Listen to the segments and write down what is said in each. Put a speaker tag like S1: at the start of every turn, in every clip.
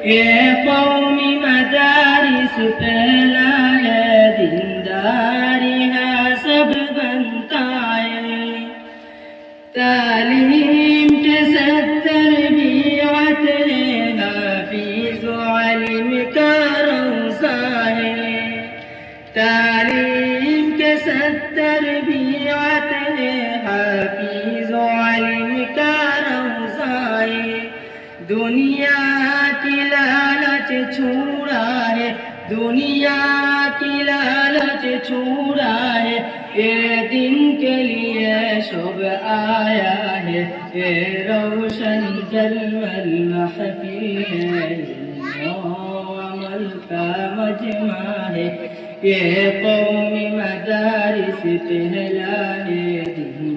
S1: ये कौमी मदारिस फैला है, दिनदारी है, सब बनताए। है तालीम के सत्तर भी आते हैं, हाफिज आलिम का रोसा तालीम के सत्तर भी आते हैं, हाफिज आलिम का दुनिया छुड़ाए दुनिया की लालच छुड़ाए तेरे दिन के लिए शुभ आया है ये रोशन जलवल महफी है अमल का मजमा है ये कौमी मदारिस पहला है दिन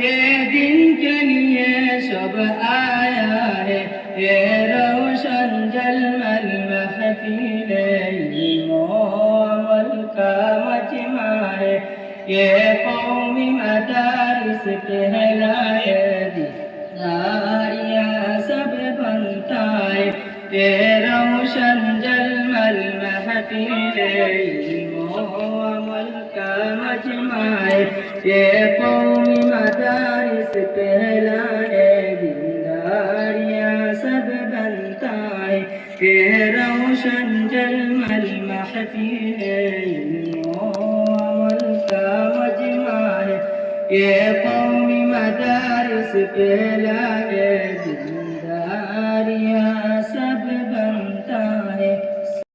S1: ये दिन के लिए सब आया है ये रोशन जलमल महफिल मोमल का मजमा है ये कौमी मदारस कहलाए दिया सब बनता है ये रोशन जल अमल का मजमाए, ये कौमी मदारिस कहलाए दिनदारियाँ सब बनताए। के है जल रोशन जलमल महफिल अमल का मजमाए। ये कौमी मदारिस कहलाए दिनदारियाँ सब बनताए।